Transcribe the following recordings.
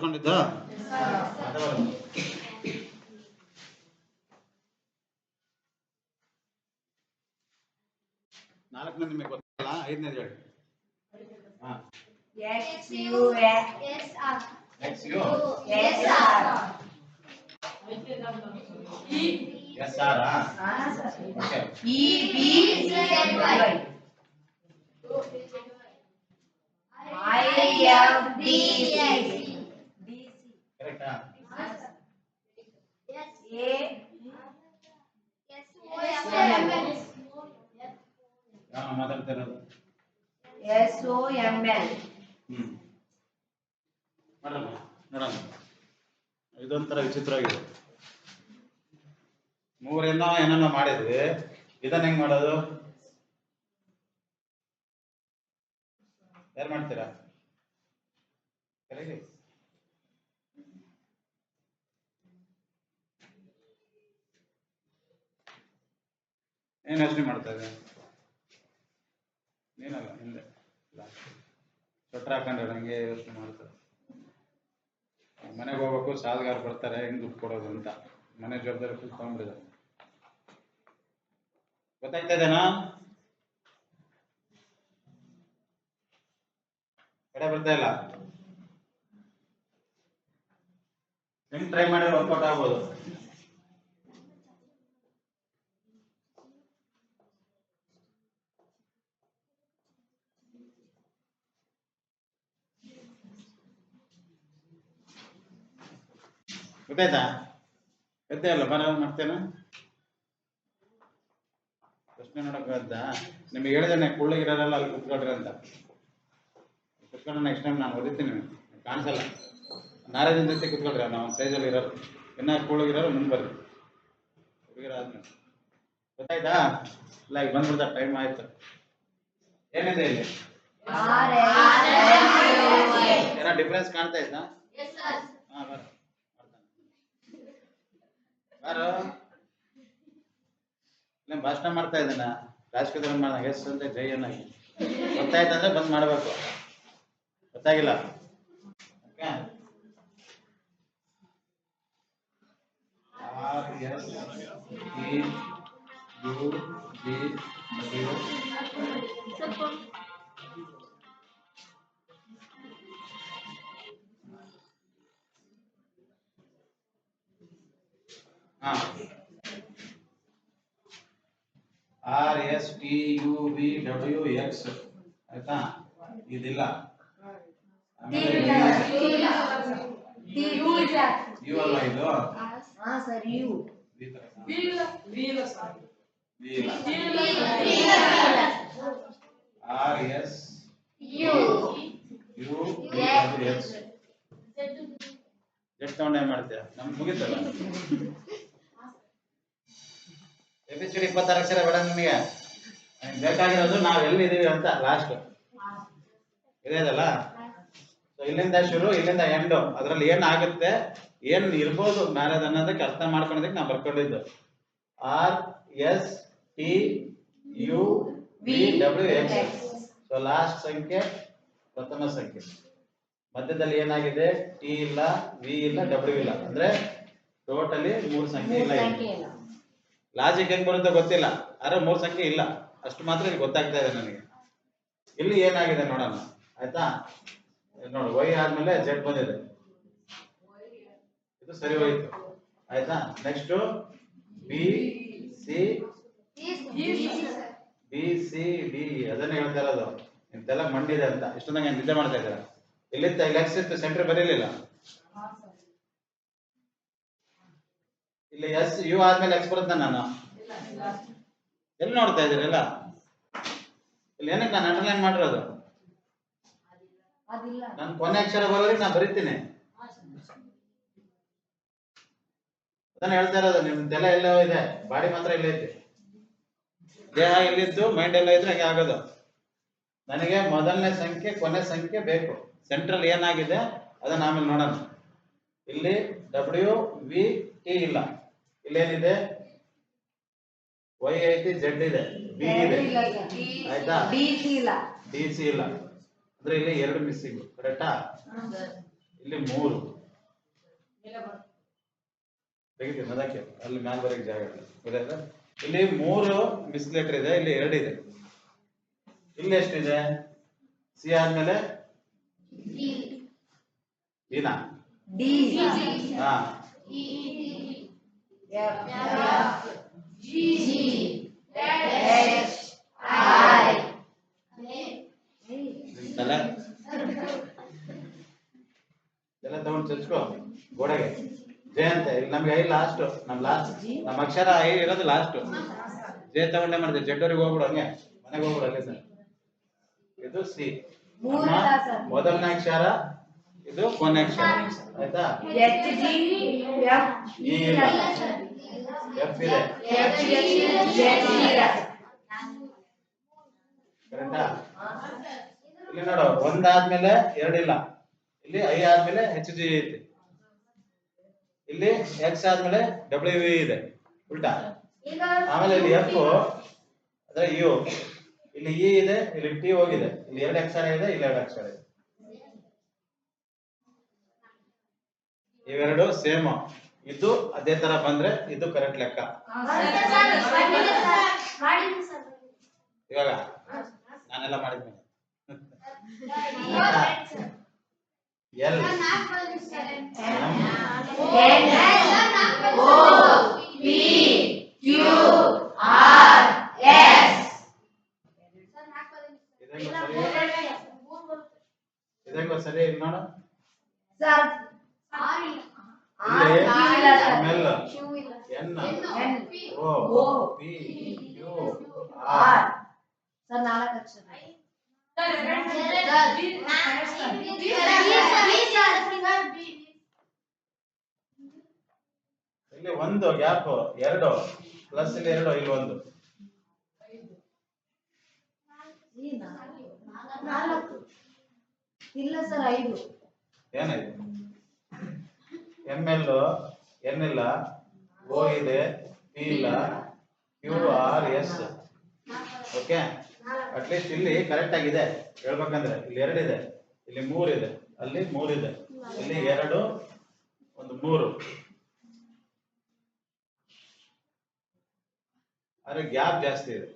ಬರ್ಕೊಂಡಿದ್ದ ನಾಲ್ಕನೇ ನಿಮಗೆ ಗೊತ್ತಲ್ಲ ಐದನೇದು ಹೇಳಿ ಹಾ X U Yes, R. X U S R. S R ಹಾ sir okay E B Z Y I F D C Yes. S O L hmm. ನೋಡೋಣ ನೋಡೋಣ ಇದೊಂಥರ ವಿಚಿತ್ರವಾಗಿದೆ. ಮೂರಿಂದ ಏನನ್ನ ಮಾಡಿದ್ವಿ. ಇದನ್ನ ಹೆಂಗ್ ಮಾಡೋದು? ಯಾರು ಮಾಡ್ತೀರಾ? ಕರೀರಿ ಏನ್ ಯೋಚನೆ ಮಾಡ್ತಾ ಇದೆ ಏನಲ್ಲ, ಹಿಂದೆ. ಸ್ವೆಟರ್ ಹಾಕೊಂಡ್ರೆ ಹಂಗೆ ಯೋಚನೆ ಮಾಡ್ತಾರೆ. ಮನೆಗೆ ಹೋಗ್ಬೇಕು, ಸಾಲಗಾರ ಬರ್ತಾರೆ, ಹೆಂಗ್ ದುಡ್ಡು ಕೊಡೋದು ಅಂತ. ಮನೆ ಜವಾಬ್ದಾರಿ ಫುಲ್ ತಗೊಂಡಿದ್ದಾರೆ ಗೊತ್ತಾಗ್ತಾ ಇದೆನಾ? ಕಡೆ ಬರ್ತಾ ಇಲ್ಲ? ಹೆಂಗ್ ಟ್ರೈ ಮಾಡಿದ್ರೆ ವರ್ಕೌಟ್ ಆಗ್ಬೋದು. ಗೊತ್ತಾಯ್ತಾ ಗದ್ದೆ ಅಲ್ಲ ಬರ ಮಾಡ್ತೇನೆ. ಪ್ರಶ್ನೆ ನೋಡಕ್ ಗದ್ದ ನಿಮ್ಗೆ ಹೇಳಿದಾನೆ ಕುಳ್ಳಗಿರಲ್ಲ ಅಲ್ಲಿ ಕುತ್ಕೊಳ್ರಿ ಅಂತ. ಕುತ್ಕೊಂಡ್ರೆ ನೆಕ್ಸ್ಟ್ ಟೈಮ್ ನಾನು ಓದಿತೀನಿ ಕಾಣಿಸಲ್ಲ. ನಾರಾಯಣ ಜೊತೆ ಕುತ್ಕೊಳ್ರಿ ನಾವು ಸೈಜಲ್ಲಿ ಇರೋರು. ಇನ್ನ ಕುಳ್ಳಗಿರೋರು ಮುಂದೆ ಬರ್ರಿ. ಹುಡುಗಿರ ಆದ್ಮೇಲೆ. ಗೊತ್ತಾಯ್ತಾ? ಇಲ್ಲ ಈಗ ಬಂದ್ಬಿಡ್ತಾ ಟೈಮ್ ಆಯ್ತು. ಏನಿದೆ ಇಲ್ಲಿ? ಏನೋ ಡಿಫ್ರೆನ್ಸ್ ಕಾಣ್ತಾ ಇತ್ತಾ Yes, sir. ಹಾ ಬರ ಭಾಷಣ ಮಾಡ್ತಾ ಇದ್ದಾನ? ರಾಜಕೀಯ ಮಾಡ ಎಸ್ ಅಂತ ಜೈ ಅನ್ನಾಗಿ ಗೊತ್ತಾಯ್ತು ಅಂದ್ರೆ ಬಂದ್ ಮಾಡ್ಬೇಕು. ಗೊತ್ತಾಗಿಲ್ಲ? S U B W R S T U B W X ಆಯ್ತಾ? ಇದಿಲ್ಲ. ಯು ಅಲ್ಲ ಇದು? R S. U W X ಎಷ್ಟು ತಗೊಂಡು ಏನ್ ಮಾಡ್ತೀಯ? ನಮ್ಗೆ ಮುಗಿತಲ್ಲ? ಎ ಬಿ ಸಿ ಇಪ್ಪತ್ತಾರು ಅಕ್ಷರ ಬೇಡ ನಿಮಗೆ. ಬೇಕಾಗಿರೋದು ನಾವು ಎಲ್ಲಿದ್ದೀವಿ ಅಂತ ಲಾಸ್ಟ್ ಇದೆಯಲ್ಲ ಸೊ ಇಲ್ಲಿಂದ ಶುರು, ಇಲ್ಲಿಂದ ಎಂಡ್ ಅದರಲ್ಲಿ ಏನ್ ಆಗುತ್ತೆ, ಏನ್ ಇರ್ಬೋದು ಮ್ಯಾರೇಜ್ ಅನ್ನೋದಕ್ಕೆ ಅರ್ಥ ಮಾಡ್ಕೊಳೋದಕ್ಕೆ ನಾವು ಬರ್ಕೊಂಡಿದ್ದು. R S T U V W X so last ಸಂಖ್ಯೆ, ಪ್ರಥಮ ಸಂಖ್ಯೆ. ಮಧ್ಯದಲ್ಲಿ ಏನಾಗಿದೆ? ಟಿ ಇಲ್ಲ ವಿ ಇಲ್ಲ ಡಬ್ಲ್ಯೂ ಇಲ್ಲ. ಅಂದ್ರೆ ಟೋಟಲಿ ಮೂರು ಸಂಖ್ಯೆ ಇಲ್ಲ. ಲಾಜಿಕ್ ಹೆಂಗ್ ಬರುತ್ತೆ ಗೊತ್ತಿಲ್ಲ. ಆದ್ರೆ ಮೂರ್ ಸಂಖ್ಯೆ ಇಲ್ಲ. ಅಷ್ಟು ಮಾತ್ರ ಇಲ್ಲಿ ಗೊತ್ತಾಗ್ತಾ ಇದೆ ನನಗೆ. ಇಲ್ಲಿ ಏನಾಗಿದೆ ನೋಡೋಣ. ಆಯ್ತಾ? ನೋಡಿ ವೈ ಆದ್ಮೇಲೆ ಜೆಡ್ ಬಂದಿದೆ. ಇದು ಸರಿ ಹೋಯ್ತು. ಆಯ್ತಾ? Next B C B C D ಅದನ್ನ ಹೇಳ್ತಾ ಇರೋದು. ಇಂತೆಲ್ಲ ಮಂಡಿದೆ ಅಂತ. ಇಷ್ಟೊಂದಂಗೆ ನಿಜ ಮಾಡ್ತಾ ಇದ್ದಾರೆ? ಇಲ್ಲಿಂದ ಇಲ್ಲಿ ಎಕ್ಸ್ ಇತ್ತು ಸೆಂಟರ್ ಬರೀಲಿಲ್ಲ. ಇಲ್ಲಿ ಎಸ್ ಯು ಆದ್ಮೇಲೆ ಎಕ್ಸ್ ಬರುತ್ತೆ ನಾನು. ಎಲ್ಲಿ ನೋಡ್ತಾ ಇದ್ದೀರಲ್ಲ ಇಲ್ಲಿ ಏನಕ್ಕೆ ನಾನು ಅಂಡರ್ಲೈನ್ ಮಾಡಿರೋದು ನಾನು ಕೊನೆ ಅಕ್ಷರ ಬರೋರಿಗೆ ನಾ ಬರೀತೀನಿ. ಅದನ್ನ ಹೇಳ್ತಾ ಇರೋದು ನಿಮ್ ತಲೆ ಎಲ್ಲೋ ಇದೆ ಬಾಡಿ ಮಾತ್ರ ಇಲ್ಲೇ ಐತಿ ದೇಹ ಎಲ್ಲಿದ್ದು ಮೈಂಡ್ ಎಲ್ಲ ಇದ್ರೆ ಹಾಗೆ ಆಗೋದು. ನನಗೆ ಮೊದಲನೇ ಸಂಖ್ಯೆ ಕೊನೆ ಸಂಖ್ಯೆ ಬೇಕು. ಸೆಂಟ್ರಲ್ ಏನಾಗಿದೆ ಅದನ್ನ ಆಮೇಲೆ ನೋಡೋಣ. ಇಲ್ಲಿ ಡಬ್ಲ್ಯೂ ವಿ ಟಿ ಇಲ್ಲ. ಇಲ್ಲೇನಿದೆ? ವೈ ಐತಿ ಜೆಡ್ ಇದೆ ಬಿ ಇದೆ. ಆಯ್ತಾ? ಡಿ ಸಿ ಇಲ್ಲ. ಅಂದ್ರೆ ಇಲ್ಲಿ ಎರಡು ಮಿಸ್ಸಿಂಗ್ ಕರೆಕ್ಟಾ ಇಲ್ಲಿ ಮೂರು. ತೆಗಿತೀನಿ ಅದಕ್ಕೆ ಅಲ್ಲಿ ಮ್ಯಾಲ್ ಬರೀಕ್ ಜಾಗ ಇಲ್ಲ ಗೊತ್ತಾಯ್ತಾ? ಇಲ್ಲಿ ಮೂರು ಮಿಸ್ ಲೆಟರ್ ಇದೆ ಇಲ್ಲಿ ಎರಡು ಇದೆ. ಇಲ್ಲಿ ಎಷ್ಟಿದೆ? ಸಿ ಆದ್ಮೇಲೆ ಇನಾ ಡಿ ಹಾ. ಎಲ್ಲ ತಗೊಂಡು ಚರ್ಚ್ಕೋ ಗೋಡೆಗೆ. ಜೆ ಅಂತ ಇಲ್ಲಿ ನಮ್ಗೆ ಐ ಲಾಸ್ಟ್ ನಮ್ ಲಾಸ್ಟ್ ನಮ್ ಅಕ್ಷರ ಐ ಇರೋದು ಲಾಸ್ಟ್ ಜೆ ತಗೊಂಡೆ ಮಾಡಿದೆ. ಜಡ್ಡೋರಿಗೆ ಹೋಗ್ಬಿಡು ಹಂಗೆ. ಮನೆಗೆ ಹೋಗ್ಬಿಡು ಅಲ್ಲೇ ಸರ್. ಇದು ಸಿ. ಮೊದಲನೇ ಅಕ್ಷರ ಇದು ಕೊನೆಕ್ಷನ್ ಆಯ್ತಾ? ಎಫ್ ಇಲ್ಲ ಇದೆ ಇಲ್ಲ ನೋಡು ಒಂದಾದ್ಮೇಲೆ ಎರಡಿಲ್ಲ ಇಲ್ಲಿ. ಐ ಆದ್ಮೇಲೆ ಹೆಚ್ ಜಿ ಐತಿ. ಇಲ್ಲಿ ಎಕ್ಸ್ ಆದ್ಮೇಲೆ ಡಬ್ಲ್ಯೂ ವಿ ಇದೆ. ಉಲ್ಟಾ? ಆಮೇಲೆ ಇಲ್ಲಿ ಎಫ್ ಅಂದ್ರೆ ಯು ಇಲ್ಲಿ ಇ ಇದೆ, ಇಲ್ಲಿ ಟಿ ಹೋಗಿದೆ. ಇಲ್ಲಿ ಎರಡು ಅಕ್ಷರ ಇದೆ ಇಲ್ಲಿ ಎರಡು ಅಕ್ಷರ ಇದೆ ಇವೆರಡು ಸೇಮ್ ಇದು ಅದೇ ತರ ಬಂದ್ರೆ ಇದು ಕರೆಕ್ಟ್ ಲೆಕ್ಕ. ಇವಾಗ ನಾನೆಲ್ಲ ಮಾಡಿದ್ಮೇಲೆ. ಎಲ್ ಇದಂಗ ಸರಿ ನೋಡು. ಸರ್ ಇಲ್ಲಿ. ನಾಲ್ಕು ಅಕ್ಷರ. ಒಂದು ಗ್ಯಾಪ್ ಎರಡು. ಪ್ಲಸ್ ಇಲ್ಲಿ ಎರಡು ಇಲ್ಲಿ ಒಂದು. ಇಲ್ಲ ಸರ್ ಐದು. ಏನಾಯ್ತು? ಎಂ ಎಲ್ ಎನ್ ಇಲ್ಲ ಓ ಇದೆ ಪಿ ಇಲ್ಲ U R S okay at least ಇಲ್ಲಿ ಕರೆಕ್ಟ್ ಆಗಿದೆ. ಹೇಳ್ಬೇಕಂದ್ರೆ ಇಲ್ಲಿ ಎರಡಿದೆ ಇಲ್ಲಿ ಮೂರಿದೆ ಅಲ್ಲಿ ಮೂರಿದೆ ಇಲ್ಲಿ ಎರಡು, ಒಂದು ಮೂರು. ಆದ್ರೆ ಗ್ಯಾಪ್ ಜಾಸ್ತಿ ಇದೆ.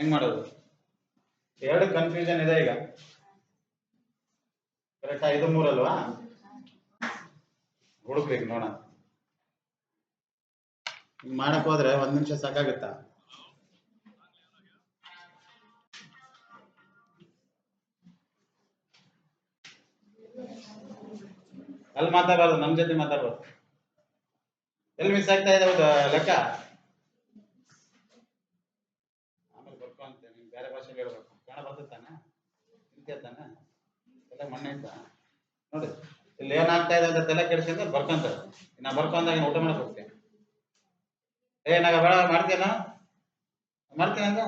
ಹೆಂಗ್ ಮಾಡೋದು? ಎರಡು ಕನ್ಫ್ಯೂಷನ್ ಇದೆ ಈಗ. ಕರೆಕ್ಟ್ ಐದು ಮೂರಲ್ವಾ? ಹುಡುಕ್ಬೇಕು ನೋಡೋಣ. ಹಿಂಗ್ ಮಾಡಕ್ ಹೋದ್ರೆ ಒಂದ್ ನಿಮಿಷ ಸಾಕಾಗುತ್ತಾ? ಅಲ್ಲಿ ಮಾತಾಡಬಾರ್ದು ನಮ್ ಜೊತೆ ಮಾತಾಡೋದು ಎಲ್ಲಿ ಮಿಸ್ ಆಗ್ತಾ ಇದೆ ಲೆಕ್ಕ ಆಮೇಲೆ ಬರ್ಕೊ ಅಂತ ನೀನ್ ಬೇರೆ ಭಾಷೆಲಿ ಹೇಳ್ಬೇಕು ಕನ್ನಡ ಬರ್ತದೆ ತಾನೆ ಇಂತೆ ತಾನೆ ಎಲ್ಲ ಮಣ್ಣೆ ನೋಡಿ, ಇಲ್ಲಿ ಏನಾಗ್ತಾ ಇದೆ ಅಂತ ತಲೆ ಕೆಡಿಸಿದ್ರೆ ಬರ್ಕೊಂತ. ನಾ ಬರ್ಕೊಂಡಾಗ ಊಟ ಮಾಡಕ್ ಹೋಗ್ತೀನಿ ಏ, ನಾಗ ಬೇಡ ಮಾಡ್ತೀನ ಮಾಡ್ತೀನಿ ಅಂತ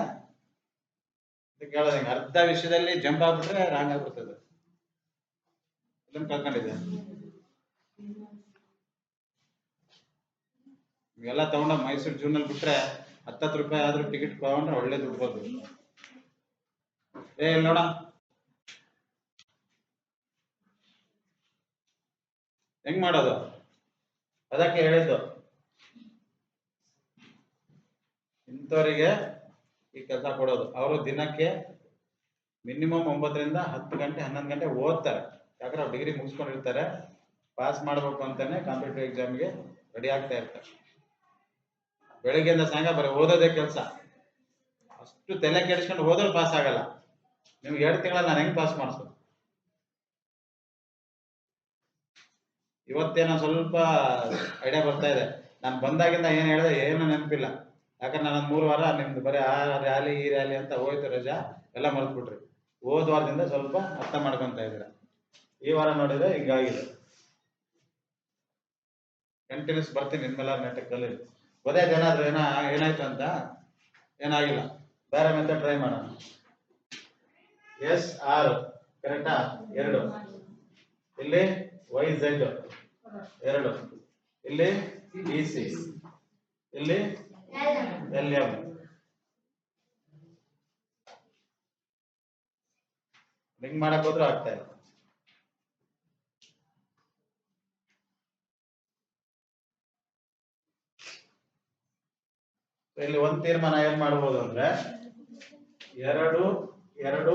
ಹೇಳೋದು ಅರ್ಧ ವಿಷಯದಲ್ಲಿ ಜಂಪ್ ಆಗ್ಬಿಟ್ರೆ ರಾಂಗ್ ಆಗ್ಬಿಡ್ತದೆ. ಇದನ್ನ ಕಳ್ಕೊಂಡಿದ್ದೆ ಇವೆಲ್ಲ ತಗೊಂಡ ಮೈಸೂರು ಜೂನಲ್ಲಿ ಬಿಟ್ರೆ ಹತ್ತತ್ತು ರೂಪಾಯಿ ಆದ್ರೂ ಟಿಕೆಟ್ ತಗೊಂಡ್ರೆ ಒಳ್ಳೇದು ದುಡ್ಡು ಏ, ಇಲ್ಲ ನೋಡ. ಹೆಂಗ್ ಮಾಡೋದು? ಅದಕ್ಕೆ ಹೇಳಿದ್ದು. ಇಂಥವರಿಗೆ ಈ ಕೆಲಸ ಕೊಡೋದು. ಅವರು ದಿನಕ್ಕೆ ಮಿನಿಮಮ್ ಒಂಬತ್ತರಿಂದ ಹತ್ತು ಗಂಟೆ, ಹನ್ನೊಂದು ಗಂಟೆ ಓದ್ತಾರೆ. ಯಾಕಂದ್ರೆ ಡಿಗ್ರಿ ಮುಗಿಸ್ಕೊಂಡಿರ್ತಾರೆ. ಪಾಸ್ ಮಾಡ್ಬೇಕು ಅಂತಾನೆ ಕಾಂಪಿಟೇಟಿವ್ ಎಕ್ಸಾಮ್ಗೆ ರೆಡಿ ಆಗ್ತಾ ಇರ್ತಾರೆ. ಬೆಳಿಗ್ಗೆಯಿಂದ ಸಾಯಂಕಾಲ ಬರೀ ಓದೋದೇ ಕೆಲಸ. ಅಷ್ಟು ತಲೆ ಕೆಡಿಸ್ಕೊಂಡು ಹೋದ್ರೆ ಪಾಸ್ ಆಗಲ್ಲ. ನಿಮ್ಗೆ ಎರಡು ತಿಂಗಳಲ್ಲಿ ನಾನು ಹೆಂಗ್ ಪಾಸ್ ಮಾಡಿಸೋದು ಇವತ್ತೇನೋ ಸ್ವಲ್ಪ ಐಡಿಯಾ ಬರ್ತಾ ಇದೆ. ನಾನು ಬಂದಾಗಿಂದ ಏನು ಹೇಳಿದೆ ಏನು ನೆನಪಿಲ್ಲ. ಯಾಕಂದ್ರೆ ನಾನು ಮೂರು ವಾರ ನಿಮ್ದು ಬರೀ ಆ ರ್ಯಾಲಿ ಈ ರ್ಯಾಲಿ ಅಂತ ಹೋಯ್ತು ರಜಾ, ಎಲ್ಲ ಮರ್ತ್ಬಿಟ್ರಿ. ಹೋದ ವಾರದಿಂದ ಸ್ವಲ್ಪ ಅರ್ಥ ಮಾಡ್ಕೊಂತ ಇದ್ದೀರ? ಈ ವಾರ ನೋಡಿದ್ರೆ ಹಿಂಗಾಗಿದೆ. ಕಂಟಿನ್ಯೂಸ್ ಬರ್ತೀನಿ ನಿಮ್ಮೆಲ್ಲ ನೆಟ್ಟಕ್ಕೆ ಒಂದೇ ಗೊತ್ತಾಯ್ತು ಏನಾದ್ರು ಏನ, ಏನಾಯ್ತು ಅಂತ? ಏನಾಗಿಲ್ಲ. ಬೇರೆ ಮೆಥಡ್ ಟ್ರೈ ಮಾಡೋಣ. ಎಸ್ ಆರ್ ಕರೆಕ್ಟಾ ಎರಡು. ಇಲ್ಲಿ? ವೈ ಝೆಡ್ ಎರಡು. ಇಲ್ಲಿ ಇ ಸಿ ಇಲ್ಲಿ ಎಲ್ ಎಂ ಲಿಂಕ್ ಮಾಡಕ್ ಹೋದ್ರೆ ಆಗ್ತಾ ಇಲ್ಲ. ಇಲ್ಲಿ ಒಂದ್ ತೀರ್ಮಾನ ಏನ್ ಮಾಡ್ಬೋದು ಅಂದ್ರೆ ಎರಡು ಎರಡು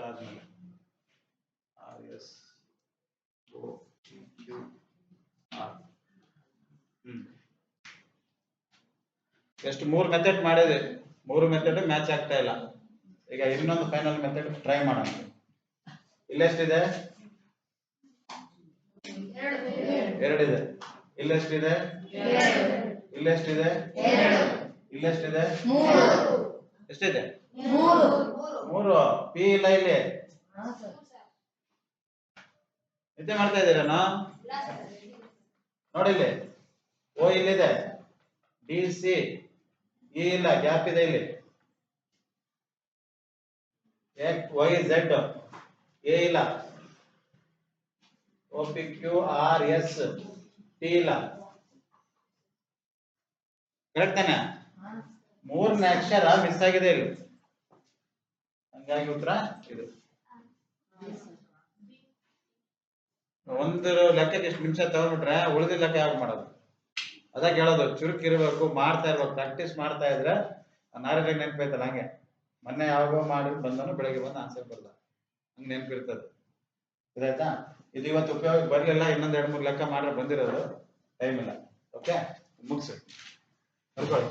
R S O Q R. Hmm. ಎಷ್ಟು ಮೂರು ಮೆಥಡ್ ಮಾಡಿದೆ. ಮೂರು ಮೆಥಡ್ ಮ್ಯಾಚ್ ಆಗ್ತಾ ಇಲ್ಲ. ಈಗ ಇನ್ನೊಂದು ಫೈನಲ್ ಮೆಥಡ್ ಟ್ರೈ ಮಾಡೋಣ. ಇಲ್ಲೆಷ್ಟಿದೆ ಎರಡಿದೆ ಇಲ್ಲೆಷ್ಟಿದೆ ಇಲ್ಲೆಷ್ಟಿದೆ ಇಲ್ಲೆಷ್ಟಿದೆ ಎಷ್ಟಿದೆ? ಮೂರು, ಪಿ, ಇಲ್ಲ, ಇಲ್ಲಿ. ನಿದ್ದೆ ಮಾಡ್ತಾ ಇದ್ದೀರೇನೋ ನೋಡಿ ಇಲ್ಲಿ. ಓ ಇಲ್ಲಿದೆ. D, C. ಇ ಇಲ್ಲ, ಗ್ಯಾಪ್ ಇದೆ ಇಲ್ಲಿ. Y, Z. ಎ ಇಲ್ಲ. O, P, Q, R, S. T ಇಲ್ಲ. ಕರೆಕ್ಟ್ ತಾನೆ? ಮೂರನೇ ಅಕ್ಷರ ಮಿಸ್ ಆಗಿದೆ ಇಲ್ಲಿ. ಹಂಗಾಗಿ ಉತ್ತರ? ಇದು. ಒಂದು ಲೆಕ್ಕಕ್ಕೆ ಎಷ್ಟು ನಿಮಿಷ ತಗೊಂಡ್ಬಿಟ್ರೆ ಉಳಿದ ಲೆಕ್ಕ ಯಾವಾಗ ಮಾಡೋದು? ಅದಾಗ ಹೇಳೋದು ಚುರುಕ್ ಇರಬೇಕು, ಮಾಡ್ತಾ ಇರ್ಬೇಕು ಪ್ರಾಕ್ಟೀಸ್ ಮಾಡ್ತಾ ಇದ್ರೆ ನಾರಿಗೆ ನೆನಪೈತಲ್ಲ ಹಂಗೆ. ಮೊನ್ನೆ ಯಾವಾಗೋ ಮಾಡಿ ಬಂದನು, ಬೆಳಗ್ಗೆ ಬಂದು ಆನ್ಸರ್ ಬರಲ್ಲ ಹಂಗೆ ನೆನಪಿರ್ತದೆ ಇದಾಯ್ತಾ? ಇದು ಇವತ್ತು ಉಪಯೋಗ ಬರಲಿಲ್ಲ, ಇನ್ನೊಂದು ಎರಡು ಮೂರು ಲೆಕ್ಕ ಮಾಡ್ರೆ ಬಂದಿರೋದು. ಟೈಮ್ ಇಲ್ಲ. ಓಕೆ ಮುಗಿಸಿ. ಬರ್ಕೊಳ್ಳಿ